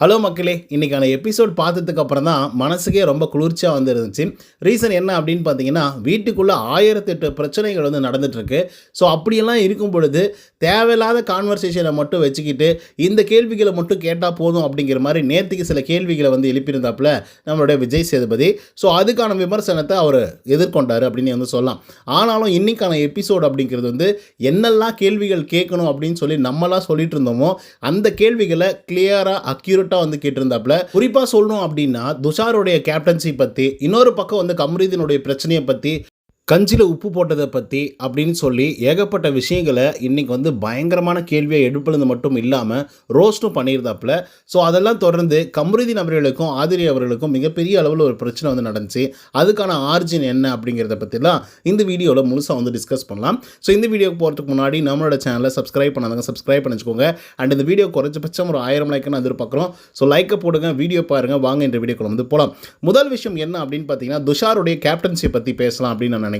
Hello மக்களே இன்றைக்கான episode பார்த்ததுக்கு அப்புறம் தான் மனசுக்கே ரொம்ப குளிர்ச்சியாக வந்துருந்துச்சு. ரீசன் என்ன அப்படின்னு பார்த்தீங்கன்னா வீட்டுக்குள்ளே ஆயிரத்தெட்டு பிரச்சனைகள் வந்து நடந்துகிட்ருக்கு ஸோ அப்படியெல்லாம் இருக்கும் பொழுது தேவையில்லாத கான்வர்சேஷனை மட்டும் வச்சுக்கிட்டு இந்த கேள்விகளை மட்டும் கேட்டால் போதும் அப்படிங்கிற மாதிரி நேற்றுக்கு சில கேள்விகளை வந்து எழுப்பியிருந்தாப்புல நம்மளுடைய விஜய் சேதுபதி. ஸோ அதுக்கான விமர்சனத்தை அவர் எதிர்கொண்டார் அப்படின்னு வந்து சொல்லலாம். ஆனாலும் இன்றைக்கான எபிசோட் அப்படிங்கிறது வந்து என்னெல்லாம் கேள்விகள் கேட்கணும் அப்படின்னு சொல்லி நம்மளாம் சொல்லிட்டு இருந்தோமோ அந்த கேள்விகளை கிளியராக அக்யூரேட்டாக வந்து கேட்டிருந்தாப்புல. குறிப்பாக சொல்லணும் அப்படின்னா துஷாருடைய கேப்டன்சி பற்றி இன்னொரு பக்கம் வந்து கம்ரீதினுடைய பிரச்சனையை பற்றி கஞ்சியில் உப்பு போட்டதை பற்றி அப்படின்னு சொல்லி ஏகப்பட்ட விஷயங்களை இன்றைக்கி வந்து பயங்கரமான கேள்வியை எடுப்பது மட்டும் இல்லாமல் ரோஸ்ட்டும் பண்ணியிருந்தாப்புல. ஸோ அதெல்லாம் தொடர்ந்து கமருதீன் அவர்களுக்கும் ஆதிரி அவர்களுக்கும் மிகப்பெரிய அளவில் ஒரு பிரச்சனை வந்து நடந்துச்சு. அதுக்கான ஆர்ஜின் என்ன அப்படிங்கிறத பற்றிலாம் இந்த வீடியோவில் முழுசாக வந்து டிஸ்கஸ் பண்ணலாம். ஸோ இந்த வீடியோக்கு போகிறதுக்கு முன்னாடி நம்மளோட சேனலை சப்ஸ்கிரைப் பண்ணாதங்க சப்ஸ்கிரைப் பண்ணிச்சுக்கோங்க. அண்ட் இந்த வீடியோ குறைஞ்சபட்சம் ஒரு ஆயிரம் லைக்குன்னு எதிர்பார்க்குறோம். ஸோ லைக்கை போடுங்க வீடியோ பாருங்கள் வாங்க இந்த வீடியோக்குள்ள வந்து போகலாம் முதல் விஷயம் என்ன அப்படின்னு பார்த்தீங்கன்னா துஷாருடைய கேப்டன்சியை பற்றி பேசலாம் அப்படின்னு நான் நினைக்கிறேன்.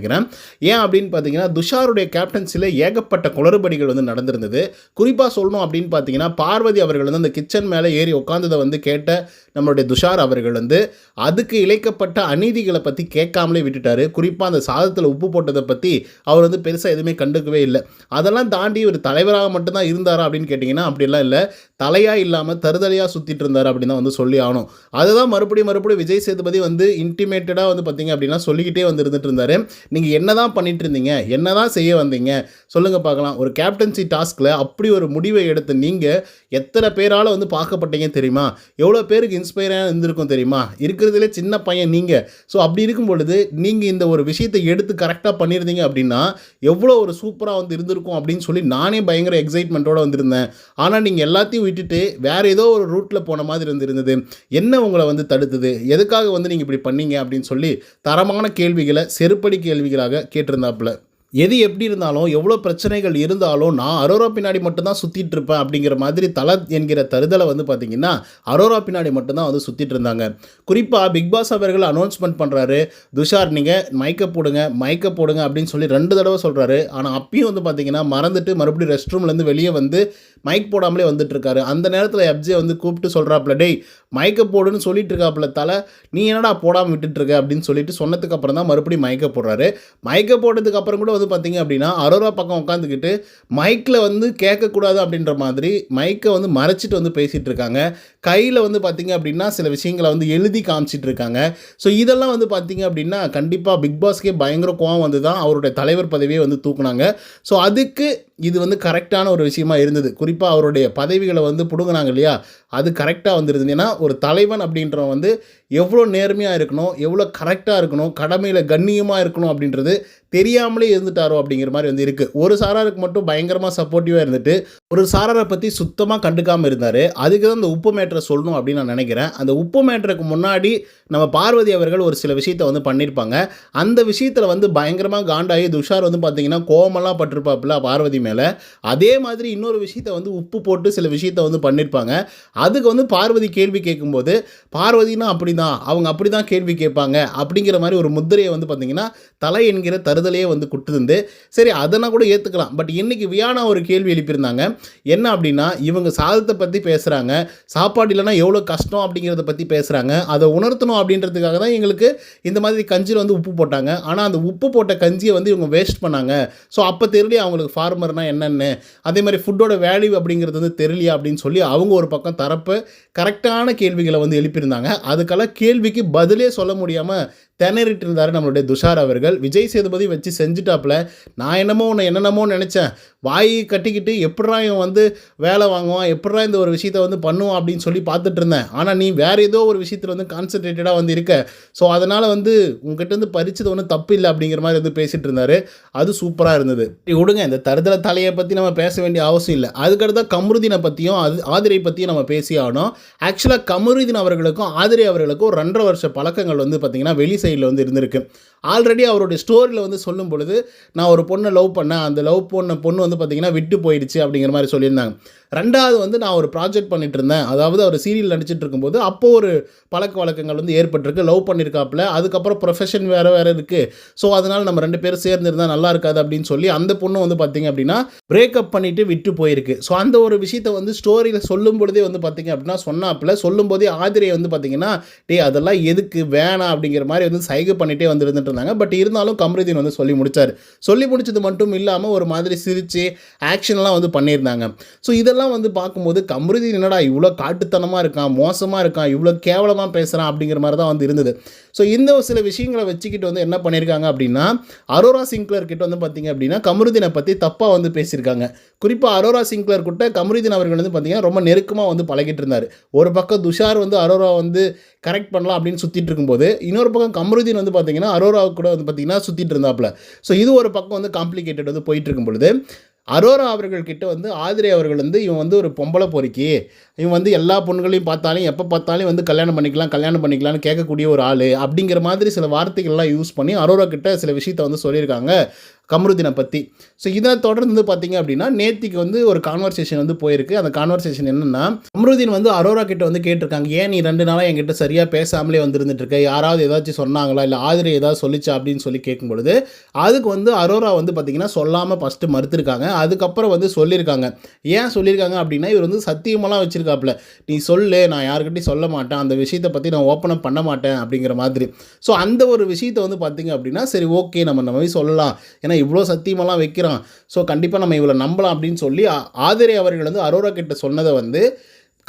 ஏன் அப்படின்னு பார்த்தீங்கன்னா துஷாருடைய கேப்டன்சியில் ஏகப்பட்ட குளறுபடிகள் வந்து நடந்திருந்தது. குறிப்பாக சொல்லணும் அப்படின்னு பார்த்தீங்கன்னா பார்வதி அவர்கள் வந்து அந்த கிச்சன் மேலே ஏறி உட்காந்ததை வந்து கேட்ட நம்மளுடைய துஷார் அவர்கள் வந்து அதுக்கு இழைக்கப்பட்ட அநீதிகளை பற்றி கேட்காமலே விட்டுட்டாரு. குறிப்பாக அந்த சாதத்தில் உப்பு போட்டதை பற்றி அவர் வந்து பெருசாக எதுவுமே கண்டுக்கவே இல்லை. அதெல்லாம் தாண்டி ஒரு தலைவராக மட்டும்தான் இருந்தாரா அப்படின்னு கேட்டிங்கன்னா அப்படிலாம் இல்லை. தலையாக இல்லாமல் தருதலையாக சுற்றிட்டு இருந்தார் அப்படின்னு தான் வந்து சொல்லி ஆகணும். அதை தான் மறுபடியும் மறுபடியும் விஜய் சேதுபதி வந்து இன்டிமேட்டடாக வந்து பார்த்தீங்க அப்படின்னா சொல்லிக்கிட்டே வந்து இருந்துட்டு இருந்தார். நீங்கள் என்ன தான் பண்ணிட்டு இருந்தீங்க? என்ன தான் செய்ய வந்தீங்க? சொல்லுங்கள் பார்க்கலாம் ஒரு கேப்டன்சி டாஸ்கில் அப்படி ஒரு முடிவை எடுத்து நீங்கள் எத்தனை பேரால் வந்து பார்க்கப்பட்டீங்க தெரியுமா? எவ்வளோ பேருக்கு இன்ஸ்பைராக இருந்திருக்கும் தெரியுமா? இருக்கிறதுலே சின்ன பையன் நீங்கள் ஸோ அப்படி இருக்கும் பொழுது நீங்கள் இந்த ஒரு விஷயத்தை எடுத்து கரெக்டாக பண்ணியிருந்தீங்க அப்படின்னா எவ்வளோ ஒரு சூப்பராக வந்து இருந்திருக்கும் அப்படின்னு சொல்லி நானே பயங்கர எக்ஸைட்மெண்ட்டோடு வந்திருந்தேன். ஆனால் நீங்கள் எல்லாத்தையும் விட்டுட்டு வேறு ஏதோ ஒரு ரூட்டில் போன மாதிரி இருந்திருந்தது. என்ன உங்களை வந்து தடுத்தது? எதுக்காக வந்து நீங்கள் இப்படி பண்ணீங்க அப்படின்னு சொல்லி தரமான கேள்விகளை செருப்படி கேள்விகளாக கேட்டிருந்தாப்புல. எது எப்படி இருந்தாலும் எவ்வளோ பிரச்சனைகள் இருந்தாலும் நான் அரோரா பின்னாடி மட்டும்தான் சுற்றிட்டு இருப்பேன் அப்படிங்கிற மாதிரி தல என்கிற தருதலை வந்து பார்த்தீங்கன்னா அரோரா பின்னாடி மட்டும்தான் வந்து சுற்றிட்டு இருந்தாங்க. குறிப்பாக பிக் பாஸ் அவர்கள் அனௌன்ஸ்மெண்ட் பண்ணுறாரு துஷார் நீங்கள் மைக்கை போடுங்க மைக்கை போடுங்க அப்படின்னு சொல்லி ரெண்டு தடவை சொல்கிறாரு ஆனால் அப்பயும் வந்து பார்த்தீங்கன்னா மறந்துட்டு மறுபடியும் ரெஸ்ட் ரூம்லேருந்து வெளியே வந்து மைக் போடாமலே வந்துட்டுருக்காரு. அந்த நேரத்தில் எப்ஜே வந்து கூப்பிட்டு சொல்கிறாப்புல டேய் மைக்கை போடுன்னு சொல்லிட்டு இருக்காப்புல தலை நீ என்னடா போடாமல் விட்டுட்டுருக்க? அப்படின்னு சொல்லிட்டு சொன்னதுக்கு அப்புறம் தான் மறுபடியும் மைக்கை போடுறாரு. மைக்கை போட்டதுக்கு அப்புறம் கூட வந்து பார்த்தீங்க அப்படின்னா அரோரா பக்கம் உட்காந்துக்கிட்டு மைக்கில் வந்து கேட்கக்கூடாது அப்படின்ற மாதிரி மைக்கை வந்து மறைச்சிட்டு வந்து பேசிகிட்டு இருக்காங்க கையில் வந்து பார்த்தீங்க அப்படின்னா சில விஷயங்களை வந்து எழுதி காமிச்சிட்டு இருக்காங்க ஸோ இதெல்லாம் வந்து பார்த்தீங்க அப்படின்னா கண்டிப்பாக பிக் பாஸ்க்கே பயங்கர கோவம் வந்து தான் அவருடைய தலைவர் பதவியை வந்து தூக்குனாங்க. ஸோ அதுக்கு இது வந்து கரெக்டான ஒரு விஷயமா இருந்தது. குறிப்பாக அவருடைய பதவிகளை வந்து பிடுங்கினாங்க இல்லையா? அது கரெக்டாக வந்துருது ஏன்னா ஒரு தலைவன் அப்படின்றவன் வந்து எவ்வளோ நேர்மையாக இருக்கணும் எவ்வளோ கரெக்டாக இருக்கணும் கடமையில் கண்ணியமாக இருக்கணும் அப்படின்றது தெரியாமலே இருந்துட்டாரோ அப்படிங்கிற மாதிரி வந்து இருக்குது ஒரு சாராருக்கு மட்டும் பயங்கரமாக சப்போர்ட்டிவாக இருந்துட்டு ஒரு சாராரை பற்றி சுத்தமாக கண்டுக்காமல் இருந்தார். அதுக்கு தான் இந்த உப்பு மேட்டரை சொல்லணும் அப்படின்னு நான் நினைக்கிறேன். அந்த உப்பு மேட்டருக்கு முன்னாடி நம்ம பார்வதி அவர்கள் ஒரு சில விஷயத்தை வந்து பண்ணியிருப்பாங்க அந்த விஷயத்தில் வந்து பயங்கரமாக காண்டாகி துஷார் வந்து பார்த்தீங்கன்னா கோவமெல்லாம் பட்டிருப்பாப்புல பார்வதி மேலே. அதே மாதிரி இன்னொரு விஷயத்தை வந்து உப்பு போட்டு சில விஷயத்தை வந்து பண்ணியிருப்பாங்க அதுக்கு வந்து பார்வதி கேள்வி கேட்கும்போது பார்வதினா அப்படி தான் அவங்க அப்படி தான் கேள்வி கேட்பாங்க. அப்படிங்கிற மாதிரி ஒரு முத்திரையை வந்து பார்த்தீங்கன்னா தலை என்கிற தருதலையே வந்து கொடுத்துருந்து சரி அதெல்லாம் கூட ஏற்றுக்கலாம் பட் இன்றைக்கி வியானா ஒரு கேள்வி எழுப்பியிருந்தாங்க. என்ன அப்படின்னா இவங்க சாதத்தை பற்றி பேசுகிறாங்க சாப்பாடு இல்லைன்னா எவ்வளோ கஷ்டம் அப்படிங்கிறத பற்றி பேசுகிறாங்க அதை உணர்த்தணும் அப்படின்றதுக்காக தான் எங்களுக்கு இந்த மாதிரி கஞ்சியில் வந்து உப்பு போட்டாங்க. ஆனால் அந்த உப்பு போட்ட கஞ்சியை வந்து இவங்க வேஸ்ட் பண்ணாங்க. ஸோ அப்போ தெரியலையே அவங்களுக்கு ஃபார்மர்னால் என்னென்னு? அதே மாதிரி ஃபுட்டோட வேல்யூ அப்படிங்கிறது வந்து தெரியலையா அப்படின்னு சொல்லி அவங்க ஒரு பக்கம் தரப்பு கரெக்டான கேள்விகளை வந்து எழுப்பியிருந்தாங்க. அதுக்கெல்லாம் கேள்விக்கு பதிலே சொல்ல முடியாமல் திணறிட்டு இருந்தார் நம்மளுடைய துஷார் அவர்கள். விஜய் சேதுபதி வச்சு செஞ்சுட்டாப்புல. நான் என்னமோ உன்னை என்னென்னமோ நினச்சேன். வாய் கட்டிக்கிட்டு எப்படா இவன் வந்து வேலை வாங்குவான்? எப்படா இந்த ஒரு விஷயத்தை வந்து பண்ணுவான் அப்படின்னு சொல்லி பார்த்துட்டு இருந்தேன். ஆனால் நீ வேறு ஏதோ ஒரு விஷயத்தில் வந்து கான்சன்ட்ரேட்டடாக வந்து இருக்க. ஸோ அதனால் வந்து உங்ககிட்ட வந்து பறிச்சது ஒன்றும் தப்பு இல்லை அப்படிங்கிற மாதிரி வந்து பேசிகிட்டு இருந்தார். அது சூப்பராக இருந்தது. விடுங்க இந்த தருதல தலையை பற்றி நம்ம பேச வேண்டிய அவசியம் இல்லை. அதுக்கடுத்த கமருதீனை பற்றியும் அது ஆதிரை பற்றியும் நம்ம பேசி ஆகணும். ஆக்சுவலாக கமருதீன் அவர்களுக்கும் ஆதிரை அவர்களுக்கும் ரெண்டரை வருஷ பழக்கங்கள் வந்து பார்த்திங்கன்னா வெளி சைடில் வந்து இருந்திருக்கு. ஆல்ரெடி அவருடைய ஸ்டோரியில் வந்து சொல்லும் பொழுது நான் ஒரு பொண்ணை லவ் பண்ணேன். அந்த லவ் பண்ண பொண்ணு வந்து பார்த்திங்கன்னா விட்டு போயிடுச்சு அப்படிங்கிற மாதிரி சொல்லியிருந்தாங்க. ரெண்டாவது வந்து நான் ஒரு ப்ராஜெக்ட் பண்ணிட்டு இருந்தேன். அதாவது அவர் சீரியல் நடிச்சிட்டு இருக்கும்போது அப்போ ஒரு பழக்க வழக்கங்கள் வந்து ஏற்பட்டிருக்கு. லவ் பண்ணியிருக்காப்புல அதுக்கப்புறம் ப்ரொஃபஷன் வேறு வேறு இருக்குது ஸோ அதனால் நம்ம ரெண்டு பேரும் சேர்ந்து இருந்தால் நல்லா இருக்காது அப்படின்னு சொல்லி அந்த பொண்ணு வந்து பார்த்திங்க அப்படின்னா பிரேக்கப் பண்ணிவிட்டு விட்டு போயிருக்கு. ஸோ அந்த ஒரு விஷயத்தை வந்து ஸ்டோரியில் சொல்லும் பொழுதே வந்து பார்த்திங்க அப்படின்னா சொன்னாப்புல. சொல்லும்போதே ஆதிரியை வந்து பார்த்திங்கன்னா டேய் அதெல்லாம் எதுக்கு? வேணாம் அப்படிங்கிற மாதிரி வந்து சைகை பண்ணிகிட்டே வந்துருந்து இருந்துட்டு இருந்தாங்க பட் இருந்தாலும் கமருதீன் வந்து சொல்லி முடிச்சார். சொல்லி முடிச்சது மட்டும் இல்லாமல் ஒரு மாதிரி சிரித்து ஆக்ஷன்லாம் வந்து பண்ணியிருந்தாங்க. ஸோ இதெல்லாம் வந்து பார்க்கும்போது கமருதீன் என்னடா இவ்வளோ காட்டுத்தனமாக இருக்கான் மோசமாக இருக்கான் இவ்வளோ கேவலமாக பேசுகிறான் அப்படிங்கிற மாதிரி தான் வந்து இருந்தது. ஸோ இந்த ஒரு சில விஷயங்களை வச்சுக்கிட்டு வந்து என்ன பண்ணியிருக்காங்க அப்படின்னா அரோரா சிங்க்லர் கிட்ட வந்து பார்த்தீங்க அப்படின்னா கமருதீனை பற்றி தப்பாக வந்து பேசியிருக்காங்க. குறிப்பாக அரோரா சிங்க்லர் கிட்ட கமருதீன் அவர்கள் வந்து பார்த்தீங்கன்னா ரொம்ப நெருக்கமாக வந்து பழகிட்டு இருந்தார். ஒரு பக்கம் துஷார் வந்து அரோரா வந்து கரெக்ட் பண்ணலாம் அப்படின்னு சுற்றிட்டு இருக்கும்போது இன்னொரு பக்கம் கமருதீன் வந்து பார்த்தீங்கன்னா அரோரா கூட வந்து பார்த்தீங்கன்னா சுற்றிட்டு இருந்தாப்புல ஸோ இது ஒரு பக்கம் வந்து காம்ப்ளிகேட்டட் வந்து போயிட்டுருக்கும் பொழுது அரோரா அவர்கள்கிட்ட வந்து ஆதிரை அவர்கள் வந்து இவன் வந்து ஒரு பொம்பளை பொறுக்கி இவன் வந்து எல்லா பொண்ணுகளையும் பார்த்தாலும் எப்போ பார்த்தாலும் வந்து கல்யாணம் பண்ணிக்கலாம் கல்யாணம் பண்ணிக்கலாம்னு கேட்கக்கூடிய ஒரு ஆள் அப்படிங்கிற மாதிரி சில வார்த்தைகள்லாம் யூஸ் பண்ணி அரோரா கிட்ட சில விஷயத்த வந்து சொல்லியிருக்காங்க. கமருதீனை பற்றி ஸோ இதை தொடர்ந்து பார்த்தீங்க அப்படின்னா நேத்திக்கு வந்து ஒரு கான்வர்சேஷன் வந்து போயிருக்கு. அந்த கான்வர்சேஷன் என்னென்னா கமருதீன் வந்து அரோரா கிட்ட வந்து கேட்டிருக்காங்க ஏன் நீ ரெண்டு நாளாக என்கிட்ட சரியாக பேசாமலே வந்துருந்துட்டு இருக்க? யாராவது ஏதாச்சும் சொன்னாங்களா? இல்லை ஆதிரை ஏதாவது சொல்லிச்சா? அப்படின்னு சொல்லி கேட்கும் பொழுது அதுக்கு வந்து அரோரா வந்து பார்த்தீங்கன்னா சொல்லாமல் ஃபஸ்ட்டு மறுத்திருக்காங்க. அதுக்கப்புறம் வந்து சொல்லியிருக்காங்க. ஏன் சொல்லியிருக்காங்க அப்படின்னா இவர் வந்து சத்தியமெல்லாம் வச்சிருக்காப்புல. நீ சொல்லு நான் யாருக்கிட்டையும் சொல்ல மாட்டேன். அந்த விஷயத்தை பற்றி நான் ஓப்பன் அப் பண்ண மாட்டேன். அப்படிங்கிற மாதிரி. ஸோ அந்த ஒரு விஷயத்தை வந்து பார்த்தீங்க அப்படின்னா சரி ஓகே நம்ம நம்ம போய் சொல்லலாம். ஏன்னா இவ்வளோ சத்தியமெல்லாம் வைக்கிறான். ஸோ கண்டிப்பாக நம்ம இவ்வளோ நம்பலாம் அப்படின்னு சொல்லி ஆதிரை அவர்கள் வந்து அரோரா கிட்ட சொன்னதை வந்து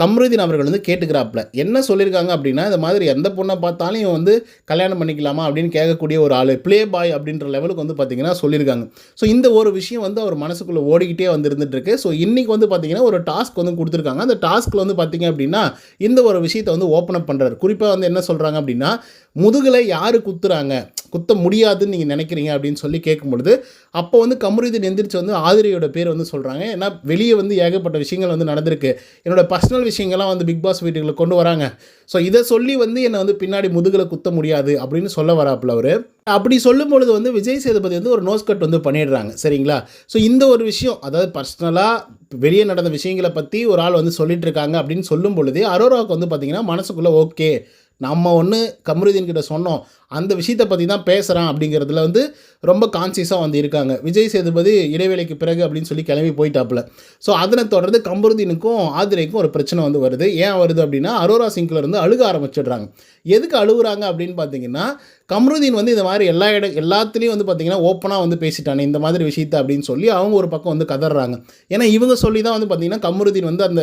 கம்ருதீன் அவர்கள் வந்து கேட்டுக்கிறாப்புல. என்ன சொல்லியிருக்காங்க அப்படின்னா இந்த மாதிரி எந்த பொண்ணை பார்த்தாலும் இவன் வந்து கல்யாணம் பண்ணிக்கலாமா அப்படின்னு கேட்கக்கூடிய ஒரு ஆள் ப்ளே பாய் அப்படின்ற லெவலுக்கு வந்து பார்த்தீங்கன்னா சொல்லியிருக்காங்க. ஸோ இந்த ஒரு விஷயம் வந்து அவர் மனசுக்குள்ளே ஓடிக்கிட்டே வந்து இருந்துட்டு ஸோ இன்றைக்கி வந்து பார்த்திங்கன்னா ஒரு டாஸ்க் வந்து கொடுத்துருக்காங்க. அந்த டாஸ்க்கில் வந்து பார்த்திங்க அப்படின்னா இந்த ஒரு விஷயத்தை வந்து ஓப்பன் அப் பண்ணுறாரு குறிப்பாக வந்து என்ன சொல்கிறாங்க அப்படின்னா முதுகில் யார் குத்துறாங்க? குத்த முடியாதுன்னு நீங்கள் நினைக்கிறீங்க அப்படின்னு சொல்லி கேட்கும் பொழுது அப்போ வந்து கமருதீன் எந்திரிச்சு வந்து ஆதிரியோட பேர் வந்து சொல்கிறாங்க ஏன்னா வெளியே வந்து ஏகப்பட்ட விஷயங்கள் வந்து நடந்திருக்கு. என்னோட பர்சனல் விஷயங்கள்லாம் வந்து பிக் பாஸ் வீட்டுக்குள்ள கொண்டு வராங்க. ஸோ இதை சொல்லி வந்து என்னை வந்து பின்னாடி முதுகில் குத்த முடியாது அப்படின்னு சொல்ல வராப்புல அவர். அப்படி சொல்லும் பொழுது வந்து விஜய் சேதுபதி வந்து ஒரு நோஸ் கட் வந்து பண்ணிடுறாங்க. சரிங்களா? ஸோ இந்த ஒரு விஷயம் அதாவது பர்சனலாக வெளியே நடந்த விஷயங்களை பற்றி ஒரு ஆள் வந்து சொல்லிட்டு இருக்காங்க அப்படின்னு சொல்லும் பொழுது அரோராவுக்கு வந்து பார்த்தீங்கன்னா மனசுக்குள்ளே ஓகே நம்ம ஒன்று கமருதீன் கிட்ட சொன்னோம். அந்த விஷயத்தை பற்றி தான் பேசுகிறான் அப்படிங்கிறதுல வந்து ரொம்ப கான்சியஸாக வந்து இருக்காங்க. விஜய் சேதுபதி இடைவேளைக்கு பிறகு அப்படின்னு சொல்லி கிளம்பி போயிட்டாப்புல. ஸோ அதனை தொடர்ந்து கமருதீனுக்கும் ஆதிரைக்கும் ஒரு பிரச்சனை வந்து வருது. ஏன் வருது அப்படின்னா அரோரா சிங்கில் இருந்து அழுக ஆரம்பிச்சிடுறாங்க. எதுக்கு அழுகுறாங்க அப்படின்னு பார்த்தீங்கன்னா கம்ருதீன் வந்து இந்த மாதிரி எல்லா இட எல்லாத்துலேயும் வந்து பார்த்திங்கன்னா ஓப்பனாக வந்து பேசிட்டானே இந்த மாதிரி விஷயத்த அப்படின்னு சொல்லி அவங்க ஒரு பக்கம் வந்து கதறாங்க. ஏன்னா இவங்க சொல்லி தான் வந்து பார்த்திங்கன்னா கம்ருதீன் வந்து அந்த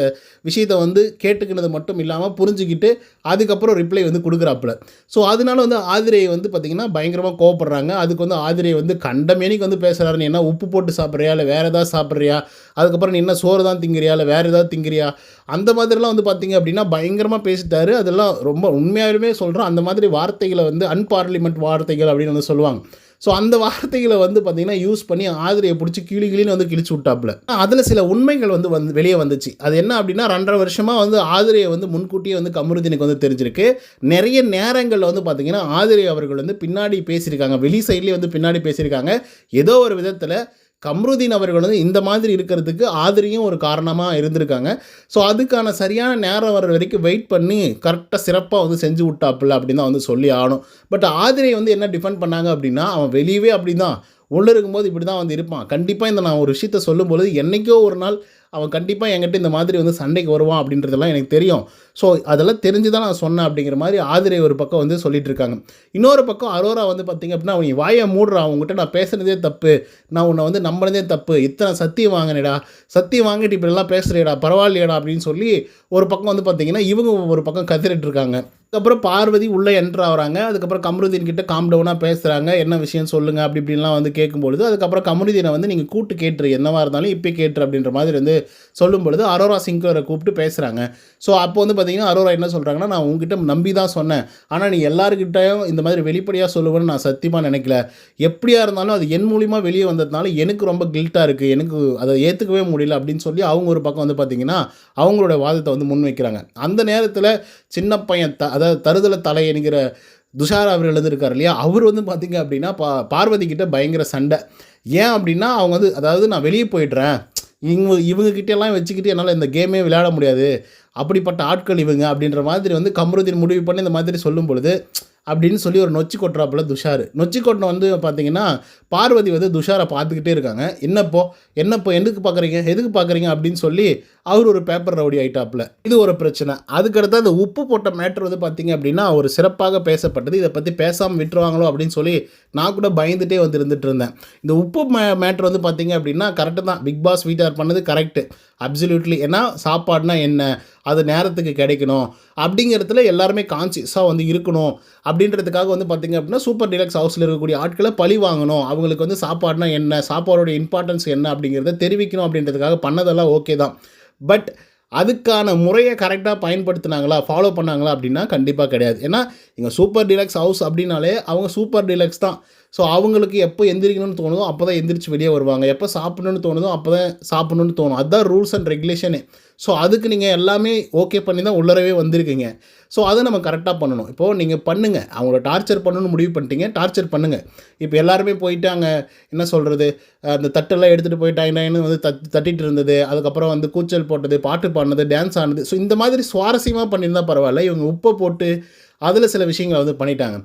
விஷயத்தை வந்து கேட்டுக்கினது மட்டும் இல்லாமல் புரிஞ்சுக்கிட்டு அதுக்கப்புறம் ரிப்ளை வந்து கொடுக்குறாப்புல. ஸோ அதனால வந்து ஆதிரையை வந்து பார்த்தீங்கன்னா பயங்கரமாக கோவப்படுறாங்க. அதுக்கு வந்து ஆதிரையை வந்து கண்டமேனிக்கு வந்து பேசுகிறாரு நீ என்ன உப்பு போட்டு சாப்பிட்றியா? இல்லை வேறு ஏதாவது சாப்பிட்றியா? அதுக்கப்புறம் நீ என்ன சோறு தான் திங்கிறியா இல்லை வேறு ஏதாவது திங்கிறியா அந்த மாதிரிலாம் வந்து பார்த்திங்க அப்படின்னா பயங்கரமாக பேசிட்டாரு. அதெல்லாம் ரொம்ப உண்மையாலுமே சொல்கிறோம் அந்த மாதிரி வார்த்தைகளை வந்து அன்பார்லிமெண்ட் வார்த்தைகள் அப்படின்னு வந்து சொல்லுவாங்க. ஸோ அந்த வார்த்தைகளை வந்து பார்த்தீங்கன்னா யூஸ் பண்ணி ஆதிரியை பிடிச்சி கிளி கிளின்னு வந்து கிழிச்சு விட்டாப்புல. அதில் சில உண்மைகள் வந்து வந்து வெளியே வந்துச்சு. அது என்ன அப்படின்னா ரெண்டரை வருஷமாக வந்து ஆதிரியை வந்து முன்கூட்டியே வந்து கமருதீனுக்கு வந்து தெரிஞ்சிருக்கு. நிறைய நேரங்களில் வந்து பார்த்திங்கன்னா ஆதிரி அவர்கள் வந்து பின்னாடி பேசியிருக்காங்க. வெளி சைட்லேயே வந்து பின்னாடி பேசியிருக்காங்க. ஏதோ ஒரு விதத்தில் கம்ருதீன் அவர்கள் வந்து இந்த மாதிரி இருக்கிறதுக்கு ஆதிரியும் ஒரு காரணமாக இருந்திருக்காங்க. ஸோ அதுக்கான சரியான நேரம் வர வரைக்கும் வெயிட் பண்ணி கரெக்டாக சிறப்பாக வந்து செஞ்சு விட்டாப்புல அப்படின்னு தான் வந்து சொல்லி ஆகணும். பட் ஆதிரியை வந்து என்ன டிஃபெண்ட் பண்ணாங்க அப்படின்னா அவன் வெளியவே அப்படி தான் உள்ளே இருக்கும்போது இப்படி தான் வந்து இருப்பான். கண்டிப்பாக இந்த நான் ஒரு விஷயத்த சொல்லும்பொழுது என்றைக்கோ ஒரு நாள் அவன் கண்டிப்பாக என்கிட்ட இந்த மாதிரி வந்து சண்டைக்கு வருவான் அப்படின்றதெல்லாம் எனக்கு தெரியும். ஸோ அதெல்லாம் தெரிஞ்சு தான் நான் சொன்னேன் அப்படிங்கிற மாதிரி ஆதிரை ஒரு பக்கம் வந்து சொல்லிட்டு இருக்காங்க. இன்னொரு பக்கம் அரோரா வந்து பார்த்தீங்க அப்படின்னா அவன் வாயை மூடுறான் அவங்ககிட்ட நான் பேசுனதே தப்பு. நான் உன்னை வந்து நம்பினதே தப்பு. இத்தனை சத்தியம் வாங்கினேடா. சத்தியம் வாங்கிட்டு இப்படிலாம் பேசுகிறேடா பரவாயில்லையடா அப்படின்னு சொல்லி ஒரு பக்கம் வந்து பார்த்திங்கன்னா இவங்க ஒரு பக்கம் கத்திரிட்டு இருக்காங்க. அதுக்கப்புறம் பார்வதி உள்ளே என்ட்ரு ஆகிறாங்க. அதுக்கப்புறம் கமருதீன் கிட்ட காம் டவுனாக பேசுகிறாங்க என்ன விஷயம் சொல்லுங்கள் அப்படி இப்படின்லாம் வந்து கேட்கும்பொழுது அதுக்கப்புறம் கமருதீனை வந்து நீங்கள் கூட்டு கேட்டுரு என்னவா இருந்தாலும் இப்போ கேட்டுரு அப்படின்ற மாதிரி வந்து சொல்லும் பொழுது அரோரா சிங்கரை கூப்பிட்டு பேசுகிறாங்க ஸோ அப்போ வந்து பார்த்தீங்கன்னா அரோரா என்ன சொல்கிறாங்கன்னா நான் உங்ககிட்ட நம்பி தான் சொன்னேன். ஆனால் நீ எல்லாருக்கிட்டையும் இந்த மாதிரி வெளிப்படையாக சொல்லுவேன்னு நான் சத்தியமாக நினைக்கல. எப்படியா இருந்தாலும் அது என் மூலிமா வெளியே வந்ததுனால எனக்கு ரொம்ப கில்ட்டாக இருக்குது எனக்கு அதை ஏற்றுக்கவே முடியல அப்படின்னு சொல்லி அவங்க ஒரு பக்கம் வந்து பார்த்தீங்கன்னா அவங்களோட வாதத்தை வந்து முன்வைக்கிறாங்க. அந்த நேரத்தில் சின்ன பையன் த அதாவது தருதல தலை என்கிற துஷார் அவர்கள் வந்து இல்லையா? அவர் வந்து பார்த்தீங்க அப்படின்னா பா பார்வதி கிட்ட பயங்கர சண்டை. ஏன் அப்படின்னா அவங்க வந்து அதாவது நான் வெளியே போயிடுறேன். இவங்க இவங்ககிட்டலாம் வச்சுக்கிட்டு என்னால் இந்த கேமே விளையாட முடியாது. அப்படிப்பட்ட ஆட்கள் இவங்க அப்படின்ற மாதிரி வந்து கமருதீன் முடிவு பண்ணி இந்த மாதிரி சொல்லும் பொழுது அப்படின்னு சொல்லி ஒரு நொச்சி கொட்டுறாப்புல துஷார். நொச்சி கொட்டின வந்து பார்த்தீங்கன்னா பார்வதி வந்து துஷாரை பார்த்துக்கிட்டே இருக்காங்க. என்னப்போ என்னப்போ எதுக்கு பார்க்குறீங்க எதுக்கு பார்க்குறீங்க அப்படின்னு சொல்லி அவர் ஒரு பேப்பர் ரவுடி ஆயிட்டாப்புல. இது ஒரு பிரச்சனை. அதுக்கடுத்து அந்த உப்பு போட்ட மேட்ரு வந்து பார்த்தீங்க அப்படின்னா ஒரு சிறப்பாக பேசப்பட்டது. இதை பற்றி பேசாமல் விட்டுருவாங்களோ அப்படின்னு சொல்லி நான் கூட பயந்துட்டே வந்து இருந்துட்டு இருந்தேன். இந்த உப்பு மே மேட்ரு வந்து பார்த்தீங்க அப்படின்னா கரெக்டு தான். பிக் பாஸ் வீட்டார் பண்ணது கரெக்டு அப்சல்யூட்லி ஏன்னா சாப்பாடுனா என்ன? அது நேரத்துக்கு கிடைக்கணும். அப்படிங்கிறதுல எல்லாருமே கான்சியஸாக வந்து இருக்கணும். அப்படின்றதுக்காக வந்து பார்த்திங்க அப்படின்னா சூப்பர் டிலக்ஸ் ஹவுஸில் இருக்கக்கூடிய ஆட்களை பழி வாங்கணும். அவங்களுக்கு வந்து சாப்பாடுனா என்ன? சாப்பாடோட இம்பார்ட்டன்ஸ் என்ன அப்படிங்கிறத தெரிவிக்கணும் அப்படின்றதுக்காக பண்ணதெல்லாம் ஓகே தான். பட் அதுக்கான முறையை கரெக்டாக பயன்படுத்தினாங்களா? ஃபாலோ பண்ணாங்களா அப்படின்னா கண்டிப்பாக கிடையாது. ஏன்னா இங்கே சூப்பர் டிலக்ஸ் ஹவுஸ் அப்படின்னாலே அவங்க சூப்பர் டிலக்ஸ் தான். ஸோ அவங்களுக்கு எப்போ எந்திரிக்கணும்னு தோணுதோ அப்போ தான் எந்திரிச்சு வெளியே வருவாங்க. எப்போ சாப்பிடணும்னு தோணுதோ அப்போ தான் சாப்பிடணும்னு தோணும். அதுதான் ரூல்ஸ் அண்ட் ரெகுலேஷனே ஸோ அதுக்கு நீங்கள் எல்லாமே ஓகே பண்ணி தான் உள்ளரவே வந்திருக்கீங்க. ஸோ அதை நம்ம கரெக்டாக பண்ணணும். இப்போது நீங்கள் பண்ணுங்கள் அவங்கள டார்ச்சர் பண்ணணும்னு முடிவு பண்ணிட்டீங்க. டார்ச்சர் பண்ணுங்கள் இப்போ எல்லாருமே போயிட்டு அங்கே என்ன சொல்கிறது அந்த தட்டெல்லாம் எடுத்துகிட்டு போயிட்டாங்கன்னு வந்து தட் தட்டிட்டு இருந்தது. அதுக்கப்புறம் வந்து கூச்சல் போட்டது பாட்டு பாடினது டான்ஸ் ஆனது. ஸோ இந்த மாதிரி சுவாரஸ்யமாக பண்ணியிருந்தால் பரவாயில்ல. இவங்க உப்பை போட்டு அதில் சில விஷயங்களை வந்து பண்ணிட்டாங்க.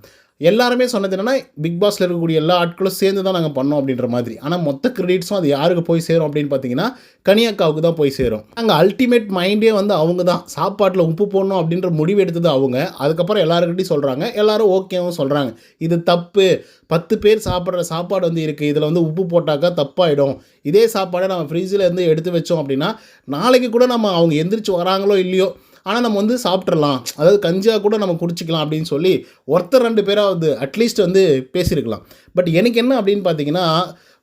எல்லாருமே சொன்னது என்னென்னா பிக் பாஸில் இருக்கக்கூடிய எல்லா ஆட்களும் சேர்ந்து தான் நாங்கள் பண்ணோம் அப்படின்ற மாதிரி. ஆனால் மொத்த கிரெடிட்ஸும் அது யாருக்கு போய் சேரும் அப்படின்னு பார்த்தீங்கன்னா கனியாக்காவுக்கு தான் போய் சேரும். நாங்கள் அல்டிமேட் மைண்டே வந்து அவங்க தான். சாப்பாட்டில் உப்பு போடணும் அப்படின்ற முடிவு எடுத்தது அவங்க. அதுக்கப்புறம் எல்லாருக்கிட்டையும் சொல்கிறாங்க எல்லாரும் ஓகேவும் சொல்கிறாங்க இது தப்பு. பத்து பேர் சாப்பிட்ற சாப்பாடு வந்து இருக்குது இதில் வந்து உப்பு போட்டாக்கா தப்பாயிடும். இதே சாப்பாடை நம்ம ஃப்ரிட்ஜில் இருந்து எடுத்து வச்சோம் அப்படின்னா நாளைக்கு கூட நம்ம அவங்க எந்திரிச்சு வராங்களோ இல்லையோ ஆனால் நம்ம வந்து சாப்பிட்றலாம் அதாவது கஞ்சியாக கூட நம்ம குடிச்சிக்கலாம் அப்படின்னு சொல்லி ஒருத்தர் ரெண்டு பேராவது அட்லீஸ்ட் வந்து பேசியிருக்கலாம். பட் எனக்கு என்ன அப்படின்னு பார்த்தீங்கன்னா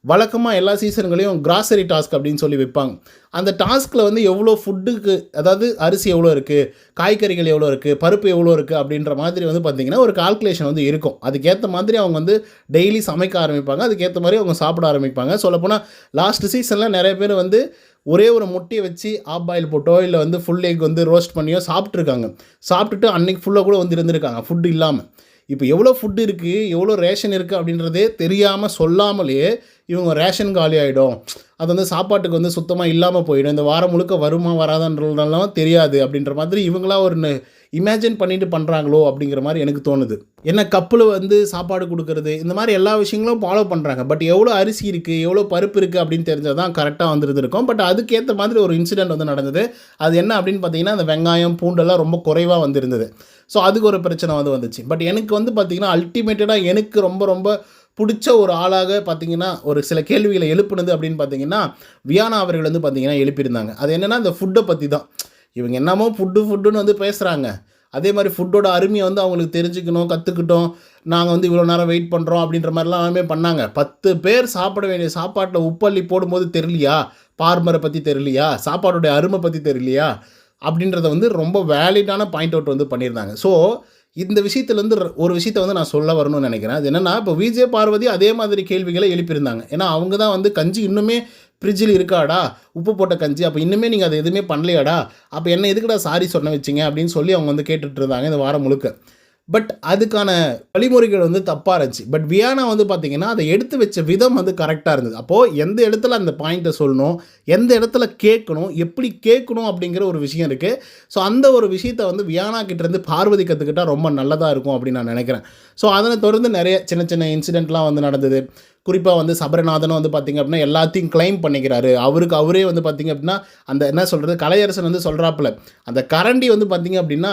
வழக்கமாக எல்லா சீசன்களையும் கிராசரி டாஸ்க் அப்படின்னு சொல்லி வைப்பாங்க. அந்த டாஸ்கில் வந்து எவ்வளோ ஃபுட்டுக்கு அதாவது அரிசி எவ்வளோ இருக்குது காய்கறிகள் எவ்வளோ இருக்குது பருப்பு எவ்வளோ இருக்குது அப்படின்ற மாதிரி வந்து பார்த்திங்கன்னா ஒரு கால்குலேஷன் வந்து இருக்கும். அதுக்கேற்ற மாதிரி அவங்க வந்து டெய்லி சமைக்க ஆரம்பிப்பாங்க. அதுக்கேற்ற மாதிரி அவங்க சாப்பிட ஆரம்பிப்பாங்க. சொல்லப்போனால் லாஸ்ட் சீசனில் நிறைய பேர் வந்து ஒரே ஒரு முட்டையை வச்சு ஆப் பாயில் போட்டோ இல்லை வந்து ஃபுல் எக் வந்து ரோஸ்ட் பண்ணியோ சாப்பிட்ருக்காங்க சாப்பிட்டுட்டு அன்றைக்கி ஃபுல்லாக கூட வந்து இருந்திருக்காங்க ஃபுட்டு இல்லாமல் இப்போ எவ்வளோ ஃபுட்டு இருக்குது எவ்வளோ ரேஷன் இருக்குது அப்படின்றதே தெரியாமல் சொல்லாமலே இவங்க ரேஷன் காலி ஆகிடும் அது வந்து சாப்பாட்டுக்கு வந்து சுத்தமாக இல்லாமல் போயிடும். இந்த வாரம் முழுக்க வருமா வராதன்றதெல்லாம் தெரியாது அப்படின்ற மாதிரி இவங்களாம் ஒரு இமேஜின் பண்ணிட்டு பண்ணுறாங்களோ அப்படிங்கிற மாதிரி எனக்கு தோணுது. என்ன கப்பில் வந்து சாப்பாடு கொடுக்கறது இந்த மாதிரி எல்லா விஷயங்களும் ஃபாலோ பண்ணுறாங்க பட் எவ்வளோ அரிசி இருக்குது எவ்வளோ பருப்பு இருக்குது அப்படின்னு தெரிஞ்சால் தான் கரெக்டாக வந்துருந்துருக்கும் பட் அதுக்கேற்ற மாதிரி ஒரு இன்சிடெண்ட் வந்து நடந்தது. அது என்ன அப்படின்னு பார்த்தீங்கன்னா அந்த வெங்காயம் பூண்டெல்லாம் ரொம்ப குறைவாக வந்திருந்தது. ஸோ அதுக்கு ஒரு பிரச்சனை வந்து வந்துச்சு. பட் எனக்கு வந்து பார்த்திங்கன்னா அல்டிமேட்டடாக எனக்கு ரொம்ப ரொம்ப பிடிச்ச ஒரு ஆளாக பார்த்தீங்கன்னா ஒரு சில கேள்விகளை எழுப்புனது அப்படின்னு பார்த்தீங்கன்னா வியானா அவர்கள் வந்து பார்த்தீங்கன்னா எழுப்பியிருந்தாங்க. அது என்னென்னா இந்த ஃபுட்டை பற்றி தான் இவங்க என்னமோ ஃபுட்டு ஃபுட்டுன்னு வந்து பேசுகிறாங்க அதே மாதிரி ஃபுட்டோட அருமையை வந்து அவங்களுக்கு தெரிஞ்சுக்கணும் கற்றுக்கிட்டோம் நாங்கள் வந்து இவ்வளோ நேரம் வெயிட் பண்ணுறோம் அப்படின்ற மாதிரிலாம் எல்லாமே பண்ணாங்க. பத்து பேர் சாப்பிட வேண்டிய சாப்பாட்டில் உப்பள்ளி போடும்போது தெரியலையா? பார்மரை பற்றி தெரியலையா? சாப்பாடோடைய அருமை பற்றி தெரியலையா? அப்படின்றத வந்து ரொம்ப வேலிடான பாயிண்ட் அவுட் வந்து பண்ணியிருந்தாங்க. ஸோ இந்த விஷயத்துலேருந்து ஒரு விஷயத்தை வந்து நான் சொல்ல வரணும்னு நினைக்கிறேன். அது என்னென்னா இப்போ விஜய் பார்வதி அதே மாதிரி கேள்விகளை எழுப்பியிருந்தாங்க. ஏன்னா அவங்க தான் வந்து கஞ்சி இன்னுமே ஃப்ரிட்ஜில் இருக்காடா? உப்பு போட்ட கஞ்சி. அப்போ இன்னுமே நீங்கள் அதை எதுவுமே பண்ணலையாடா? அப்போ என்ன எதுக்குடா சாரி சொன்ன வச்சிங்க? அப்படின்னு சொல்லி அவங்க வந்து கேட்டுட்டு இருந்தாங்க இந்த வாரம் முழுக்க. பட் அதுக்கான வழிமுறைகள் வந்து தப்பாக இருந்துச்சு. பட் வியானா வந்து பார்த்திங்கன்னா அதை எடுத்து வச்ச விதம் வந்து கரெக்டாக இருந்தது. அப்போது எந்த இடத்துல அந்த பாயிண்ட்டை சொல்லணும்? எந்த இடத்துல கேட்கணும்? எப்படி கேட்கணும் அப்படிங்கிற ஒரு விஷயம் இருக்குது ஸோ அந்த ஒரு விஷயத்தை வந்து வியானா கிட்டேருந்து பார்வதி கற்றுக்கிட்டால் ரொம்ப நல்லதாக இருக்கும் அப்படின்னு நான் நினைக்கிறேன். ஸோ அதனை தொடர்ந்து நிறைய சின்ன சின்ன இன்சிடெண்ட்லாம் வந்து நடந்தது. குறிப்பாக வந்து சபரநாதனும் வந்து பார்த்திங்க அப்படின்னா எல்லாத்தையும் கிளைம் பண்ணிக்கிறாரு. அவருக்கு அவரே வந்து பார்த்திங்க அப்படின்னா அந்த என்ன சொல்கிறது கலையரசன் வந்து சொல்கிறாப்புல அந்த கரண்டி வந்து பார்த்திங்க அப்படின்னா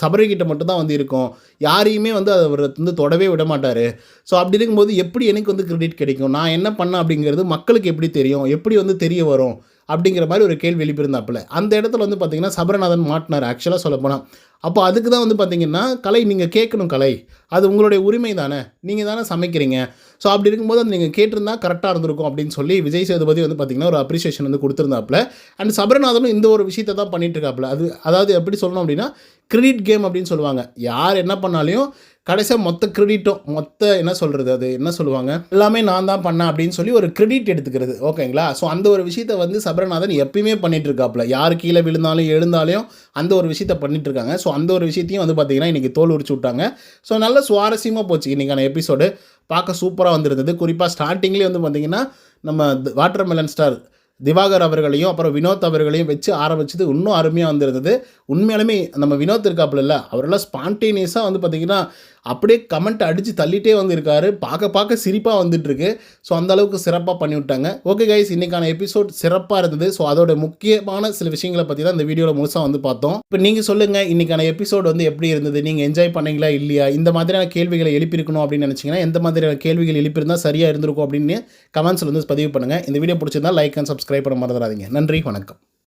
சபரிக்கிட்ட மட்டும் தான் வந்து இருக்கும். யாரையுமே வந்து அவர் வந்து தொடவே விட மாட்டார். ஸோ அப்படி இருக்கும்போது எப்படி எனக்கு வந்து கிரெடிட் கிடைக்கும்? நான் என்ன பண்ணேன் அப்படிங்கிறது மக்களுக்கு எப்படி தெரியும்? எப்படி வந்து தெரிய வரும்? அப்படிங்கிற மாதிரி ஒரு கேள்வி எழுப்பியிருந்தாப்புல. அந்த இடத்துல வந்து பார்த்திங்கன்னா சபரநாதன் மாட்டினார் ஆக்சுவலாக சொல்லப்போனால் அப்போ அதுக்கு தான் வந்து பார்த்திங்கன்னா கலை நீங்கள் கேட்கணும் கலை. அது உங்களுடைய உரிமை தானே? நீங்கள் தானே சமைக்கிறீங்க? ஸோ அப்படி இருக்கும்போது அது நீங்கள் கேட்டிருந்தா கரெக்டாக இருந்திருக்கும் அப்படின்னு சொல்லி விஜய் சேதுபதி வந்து பார்த்திங்கன்னா ஒரு அப்ரிசியேஷன் வந்து கொடுத்துருந்தாப்புல. அண்ட் சபரநாதனும் இந்த ஒரு விஷயத்தை தான் பண்ணிட்டு இருக்காப்புல அது அதாவது எப்படி சொல்லணும் அப்படின்னா கிரெடிட் கேம் அப்படின்னு சொல்லுவாங்க. யார் என்ன பண்ணாலையும் கடைசியாக மொத்த கிரெடிட்டும் மொத்த என்ன சொல்கிறது அது என்ன சொல்லுவாங்க? எல்லாமே நான் தான் பண்ணேன் அப்படின்னு சொல்லி ஒரு கிரெடிட் எடுத்துக்கிறது. ஓகேங்களா ஸோ அந்த ஒரு விஷயத்தை வந்து சபரநாதன் எப்பயுமே பண்ணிகிட்டு இருக்காப்புல யார் கீழே விழுந்தாலும் எழுந்தாலையும் அந்த ஒரு விஷயத்த பண்ணிட்டு இருக்காங்க ஸோ அந்த ஒரு விஷயத்தையும் வந்து பார்த்தீங்கன்னா இன்றைக்கி தோல் உரிச்சு விட்டாங்க. ஸோ நல்ல சுவாரஸ்யமாக போச்சு. இன்றைக்கான எபிசோடு பார்க்க சூப்பராக வந்திருந்தது. குறிப்பாக ஸ்டார்டிங்லேயே வந்து பார்த்திங்கன்னா நம்ம வாட்டர் மெலன் ஸ்டார் திவாகர் அவர்களையும் அப்புறம் வினோத் அவர்களையும் வச்சு ஆரம்பிச்சது இன்னும் அருமையாக வந்திருந்தது. உண்மையாலுமே நம்ம வினோத் இருக்காப்புல இல்லை அவரெல்லாம் ஸ்பான்டேனியஸாக வந்து பார்த்திங்கன்னா அப்படியே கமெண்ட் அடித்து தள்ளிட்டே வந்திருக்காரு. பார்க்க பார்க்க சிரிப்பாக வந்துட்டுருக்கு. ஸோ அந்தளவுக்கு சிறப்பாக பண்ணி விட்டாங்க. ஓகே கைஸ் இன்றைக்கான எபிசோட் சிறப்பாக இருந்தது. ஸோ அதோட முக்கியமான சில விஷயங்களை பற்றி தான் இந்த வீடியோவில் முழுசாக வந்து பார்த்தோம். இப்போ நீங்கள் சொல்லுங்கள் இன்றைக்கான எபிசோட் வந்து எப்படி இருந்தது? நீங்கள் என்ஜாய் பண்ணீங்களா இல்லையா? இந்த மாதிரியான கேள்விகளை எழுப்பியிருக்கணும் அப்படின்னு நினச்சிங்கன்னா எந்த மாதிரியான கேள்விகள் எழுப்பியிருந்தால் சரியாக இருந்திருக்கும் அப்படின்னு கமெண்ட்ஸில் வந்து பதிவு பண்ணுங்கள் இந்த வீடியோ பிடிச்சிருந்தா லைக் அண்ட் சப்ஸ்கிரைப் பண்ண மறந்துடாதீங்க. நன்றி வணக்கம்.